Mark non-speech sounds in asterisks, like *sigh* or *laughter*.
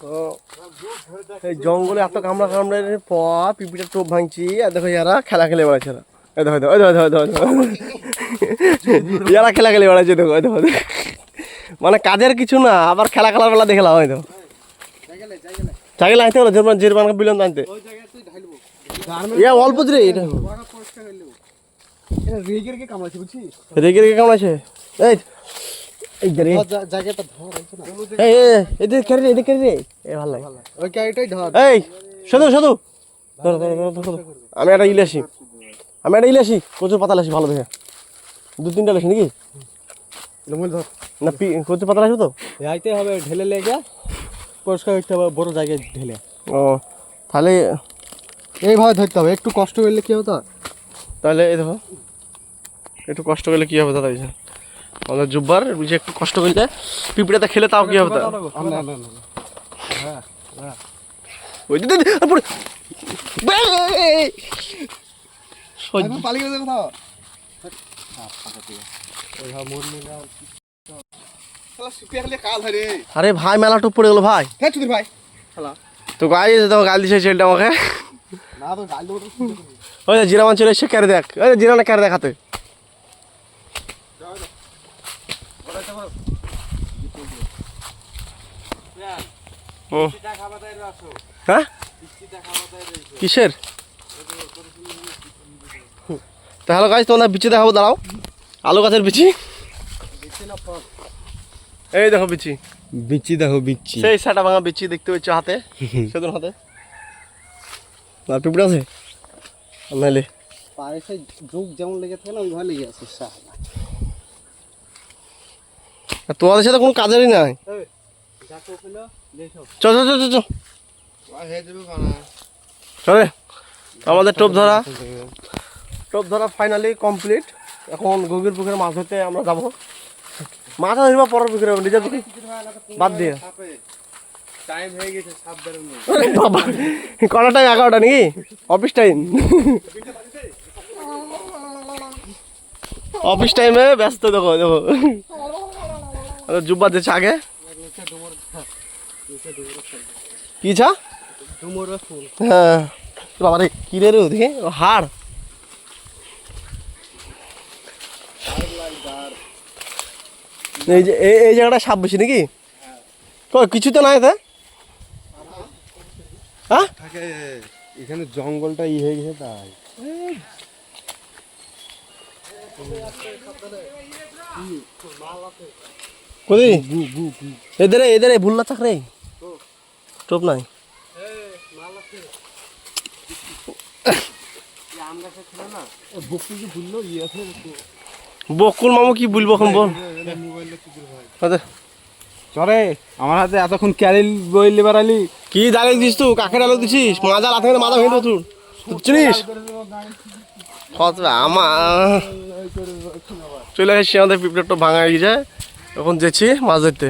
তো এই জঙ্গলে এত কামড়া কামড়ানোর পর পিপিটা টোপ ভাঙছি। আর দেখো ইয়ারা খেলা খেলে বেড়াচ্ছে এরা। এই দেখো দেখো, দেখো, দেখো, দেখো। ইয়ারা খেলা খেলে বেড়াচ্ছে দেখো এই দেখো মানে কাজের কিছু না আবার খেলা খেলার বেলা দেখলাম হয়তো চাইলে আনতে হলো যেরকম যেরকম বিলন আনতে। ইয়া অল্প রে এটা। রেগের কে কামড়াচ্ছে বুঝছিস? রেগে রেগে কেমন আছে এই এই দে রে জায়গাটা ধর এই এদিকে কেন রে এদিকে রে এ ভালো লাগে। ওই গাড়িটাই ধর। এই শুধু শুধু ধরো। আমি একটা ইলাসি আমি একটা ইলাসি কচুর পাতা লাসি ভালো দেখে। দু তিনটা লাসি নাকি? লমল ধর। না পি কচুর পাতা লাসি তো? যাইতে হবে ঢেলে লেগে পরিষ্কার করতে হবে বড় জায়গায় ঢেলে। ও তাহলে এইভাবে ধরতে হবে। একটু কষ্ট করলে কি হতো তাহলে এই দেখো। একটু কষ্ট করলে কি হবে দাদা আমাদের জুব্বার বুঝে একটু কষ্ট করলে পিঁপড়াতে খেলে তাও কি হবে তা? ওই দিদি পড়ে পালিয়ে কোথাও? আরে ভাই মেলা টুপ পড়ে গেল ভাই। হ্যাঁ ভাই। তো গাই তো গাল দিছে ছেলেটা আমাকে। না তো গাল দেবো ওই যে জিরা মান চলে এসে ক্যারে দেখ। ওই যে জিরা না ক্যারে দেখাতে। ও। হ্যাঁ? কিসের? তাহলে গাছ তোমার বিচি দেখাবো দাঁড়াও। আলু গাছের বিচি। এই দেখো বিচি। বিচি দেখো বিচি। সেই সাটা ভাঙা বিচি দেখতে পাচ্ছ হাতে *laughs* সেদিন হাতে। আর পিঁপড়ে আছে? মেলে পায়ে সেই যোগ যেমন লেগে থাকে না ওইভাবে লেগে আছে শালা আর তোমাদের সাথে কোনো কাজেরই নাই। চ চ চ চ চ চলে আমাদের টোপ ধরা। টোপ ধরা ফাইনালি কমপ্লিট এখন গভীর পুকুরে মাছ ধরতে আমরা যাব। মাছ ধরবা পরের পুকুরে নিজের পুকুরে। বাদ দিয়ে। টাইম হয়ে গেছে বাবা কটা টাইম এগারোটা নাকি? অফিস টাইম অফিস টাইমে ব্যস্ত দেখো দেখো। জুব্বা দিচ্ছে আগে? কি ছা? হ্যাঁ। বাবা রে কি রে ওদিকে? ও হাড়। এই যে এই এই জায়গাটা সাপ বেশি নাকি? কিছু তো নাই তা? হ্যাঁ? এখানে জঙ্গলটা ই হয়ে গেছে তাই। কোদি এদের এদের ভুললা চাক রে। টোপ নাই। বকুল মামু কি বলব এখন বল। আচ্ছা, চরে আমার হাতে এতক্ষণ ক্যারিল বই লিবার আলি। কি দাঁড়িয়ে দিস তুই? কাকের আলো দিছিস? মাজা লাথে মাথা ভেঙে তুই চিনিস? আমার। চলে আসছি আমাদের পিঁপড়েটা ভাঙা হয়ে যায় এখন যেছি মাছ ধরতে